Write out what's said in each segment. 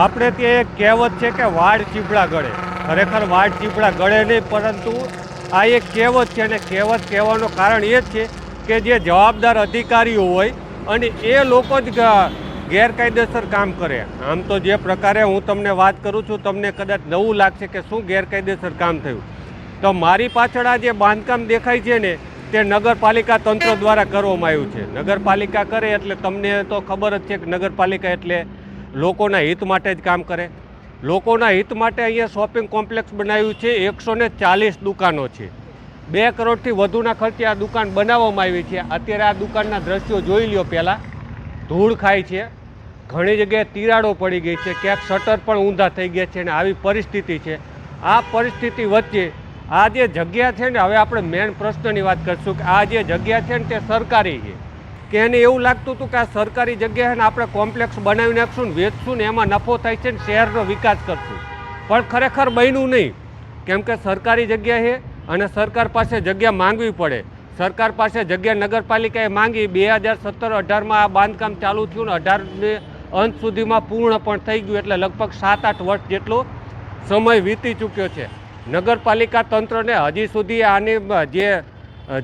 આપણે ત્યાં એક કહેવત છે કે વાડ ચીપડા ગળે. ખરેખર વાડ ચીપડા ગળે નહીં, પરંતુ આ એક કહેવત છે અને કહેવત કહેવાનું કારણ એ જ છે કે જે જવાબદાર અધિકારીઓ હોય અને એ લોકો જ ગેરકાયદેસર કામ કરે. આમ તો જે પ્રકારે હું તમને વાત કરું છું, તમને કદાચ નવું લાગશે કે શું ગેરકાયદેસર કામ થયું. તો મારી પાછળ આ જે બાંધકામ દેખાય છે ને, તે નગરપાલિકા તંત્ર દ્વારા કરવામાં આવ્યું છે. નગરપાલિકા કરે એટલે તમને તો ખબર જ છે કે નગરપાલિકા એટલે લોકોના હિત માટે જ કામ કરે. લોકોના હિત માટે અહીંયા શોપિંગ કોમ્પ્લેક્સ બનાવ્યું છે. એકસો ને ચાલીસ દુકાનો છે. બે કરોડથી વધુના ખર્ચે આ દુકાન બનાવવામાં આવી છે. અત્યારે આ દુકાનના દ્રશ્યો જોઈ લ્યો પહેલાં. ધૂળ ખાય છે. ઘણી જગ્યાએ તિરાડો પડી ગઈ છે. ક્યાંક શટર પણ ઊંધા થઈ ગયા છે અને આવી પરિસ્થિતિ છે. આ પરિસ્થિતિ વચ્ચે આ જે જગ્યા છે ને, હવે આપણે મેન પ્રશ્નની વાત કરીશું કે આ જે જગ્યા છે ને, તે સરકારી છે. કે એને એવું લાગતું હતું કે આ સરકારી જગ્યાએ ને આપણે કોમ્પ્લેક્સ બનાવી નાખશું ને વેચશું ને એમાં નફો થાય છે ને શહેરનો વિકાસ કરશું. પણ ખરેખર બન્યું નહીં. કેમ કે સરકારી જગ્યા છે અને સરકાર પાસે જગ્યા માંગવી પડે. સરકાર પાસે જગ્યા નગરપાલિકાએ માંગી બે હજાર સત્તર અઢારમાં આ બાંધકામ ચાલુ થયું ને અઢારને અંત સુધીમાં પૂર્ણ પણ થઈ ગયું એટલે લગભગ સાત આઠ વર્ષ જેટલો સમય વીતી ચૂક્યો છે. નગરપાલિકા તંત્રને હજી સુધી આની જે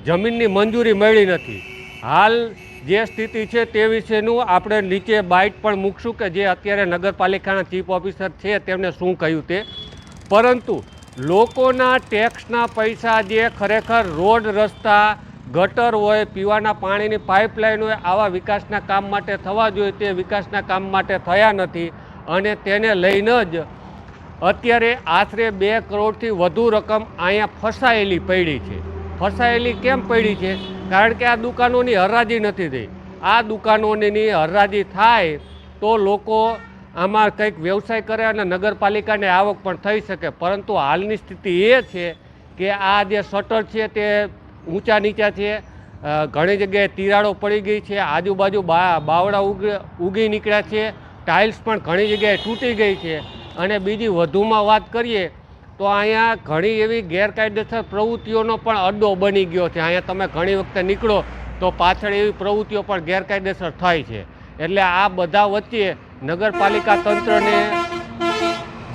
જમીનની મંજૂરી મળી નથી. હાલ જે સ્થિતિ છે તે વિશેનું આપણે નીચે બાઇટ પણ મૂકશું કે જે અત્યારે નગરપાલિકાના ચીફ ઓફિસર છે તેમણે શું કહ્યું તે. પરંતુ લોકોના ટેક્સના પૈસા જે ખરેખર રોડ રસ્તા, ગટર હોય, પીવાના પાણીની પાઇપલાઇન હોય, આવા વિકાસના કામ માટે થવા જોઈએ તે વિકાસના કામ માટે થયા નથી અને તેને લઈને જ અત્યારે આશરે બે કરોડથી વધુ રકમ અહીંયા ફસાયેલી પડી છે. ફસાયેલી કેમ પડી છે? કારણ કે આ દુકાનોની હરાજી નથી થઈ. આ દુકાનોની હરાજી થાય તો લોકો આમાં કંઈક વ્યવસાય કરે અને નગરપાલિકાને આવક પણ થઈ શકે. પરંતુ હાલની સ્થિતિ એ છે કે આ જે શટર છે તે ઊંચા નીચા છે. ઘણી જગ્યાએ તિરાડો પડી ગઈ છે. આજુબાજુ બાવડા ઉગી નીકળ્યા છે. ટાઇલ્સ પણ ઘણી જગ્યાએ તૂટી ગઈ છે. અને બીજી વધુમાં વાત કરીએ તો અહીંયા ઘણી એવી ગેરકાયદેસર પ્રવૃત્તિઓનો પણ અડ્ડો બની ગયો છે. અહીંયા તમે ઘણી વખતે નીકળો તો પાછળ એવી પ્રવૃત્તિઓ પણ ગેરકાયદેસર થાય છે. એટલે આ બધા વચ્ચે નગરપાલિકા તંત્રને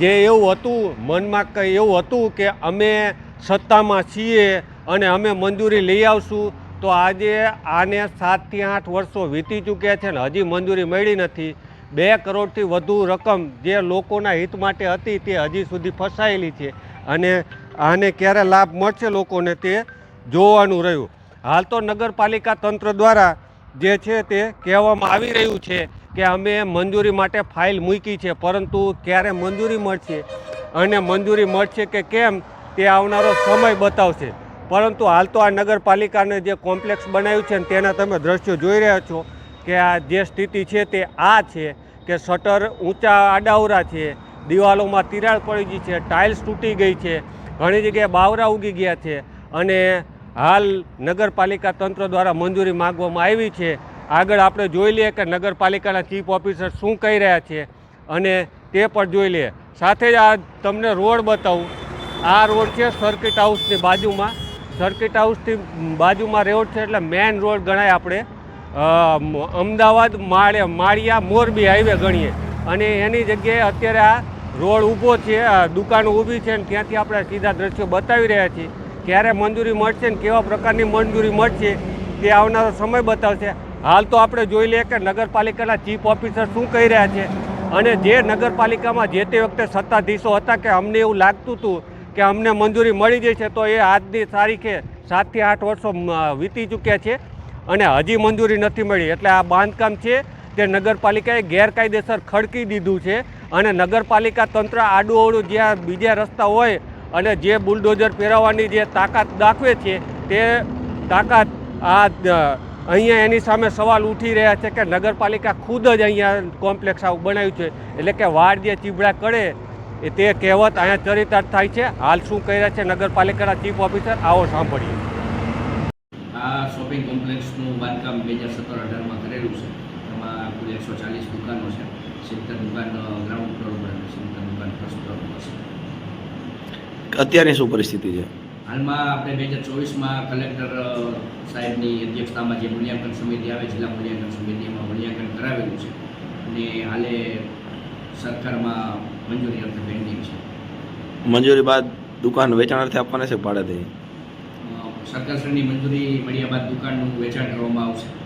જે એવું હતું, મનમાં કંઈ એવું હતું કે અમે સત્તામાં છીએ અને અમે મંજૂરી લઈ આવશું, તો આજે આને સાતથી આઠ વર્ષો વીતી ચૂક્યા છે ને હજી મંજૂરી મળી નથી. બે કરોડથી વધુ રકમ જે લોકોના હિત માટે હતી તે હજી સુધી ફસાયેલી છે. અને આને ક્યારે લાભ મળશે લોકોને તે જોવાનું રહ્યું. હાલ તો નગરપાલિકા તંત્ર દ્વારા જે છે તે કહેવામાં આવી રહ્યું છે કે અમે મંજૂરી માટે ફાઇલ મૂકી છે, પરંતુ ક્યારે મંજૂરી મળશે અને મંજૂરી મળશે કે કેમ તે આવનારો સમય બતાવશે. પરંતુ હાલ તો આ નગરપાલિકાને જે કોમ્પ્લેક્સ બનાવ્યું છે ને તેના તમે દ્રશ્યો જોઈ રહ્યા છો કે આ જે સ્થિતિ છે તે આ છે. કે શટર ઊંચા આડાવરા છે, દિવાલોમાં તિરાડ પડી ગઈ છે ટાઇલ્સ તૂટી ગઈ છે, ઘણી જગ્યાએ બાવરા ઉગી ગયા છે અને હાલ નગરપાલિકા તંત્ર દ્વારા મંજૂરી માગવામાં આવી છે. આગળ આપણે જોઈ લઈએ કે નગરપાલિકાના ચીફ ઓફિસર શું કહી રહ્યા છે અને તે પણ જોઈ લઈએ. સાથે જ આ તમને રોડ બતાવું. આ રોડ છે સર્કિટ હાઉસની બાજુમાં. સર્કિટ હાઉસથી બાજુમાં રોડ છે એટલે મેઇન રોડ ગણાય આપણે. અમદાવાદ માળે માળિયા મોરબી હાઈવે ગણીએ. અને એની જગ્યાએ અત્યારે આ રોડ ઊભો છે દુકાનો ઊભી છે ને ત્યાંથી આપણે સીધા દ્રશ્યો બતાવી રહ્યા છીએ. ક્યારે મંજૂરી મળશે ને કેવા પ્રકારની મંજૂરી મળશે તે આવનારો સમય બતાવશે. હાલ તો આપણે જોઈ લઈએ કે નગરપાલિકાના ચીફ ઓફિસર શું કહી રહ્યા છે. અને જે નગરપાલિકામાં જે તે વખતે સત્તાધીશો હતા કે અમને એવું લાગતું હતું કે અમને મંજૂરી મળી છે તો એ આજની તારીખે સાતથી આઠ વર્ષો વીતી ચૂક્યા છે. અને હજી મંજૂરી નથી મળી. એટલે આ બાંધકામ છે તે નગરપાલિકાએ ગેરકાયદેસર ખડકી દીધું છે અને નગરપાલિકા તંત્ર આડું જ્યાં બીજા રસ્તા હોય અને જે બુલડોઝર ફેરવવાની જે તાકાત દાખવે છે તે તાકાત આ અહીંયા એની સામે સવાલ ઉઠી રહ્યા છે કે નગરપાલિકા ખુદ જ અહીંયા કોમ્પ્લેક્સ આવું બનાવ્યું છે. એટલે કે વાડ જે ચીબડા કરે તે કહેવત અહીંયા ચરિતાર્થ થાય છે. હાલ શું કહી રહ્યા છે નગરપાલિકાના ચીફ ઓફિસર? આવો સાંભળીએ. આ શોપિંગ કોમ્પ્લેક્સનું બાંધકામ બે હજાર સત્તર અઢારમાં કરેલું છે. એમાં કુલ એકસો ચાલીસ દુકાનો છે. સિત્તેર દુકાન ગ્રાઉન્ડ ફ્લોર પર અને સિત્તેર દુકાન ફર્સ્ટ ફ્લોર પર છે. અત્યારની શું પરિસ્થિતિ છે? હાલમાં આપણે બે હજાર ચોવીસમાં કલેક્ટર સાહેબની અધ્યક્ષતામાં જે મૂલ્યાંકન સમિતિ આવે જિલ્લા મૂલ્યાંકન સમિતિ એમાં મૂલ્યાંકન કરાવેલું છે. અને હાલે સરકારમાં મંજૂરી અર્થે પેન્ડિંગ છે. મંજૂરી બાદ દુકાન વેચાણ અર્થે આપવાના છે ભાડે થઈ સરકારશ્રીની મંજૂરી મળ્યા બાદ દુકાનનું વેચાણ કરવામાં આવશે.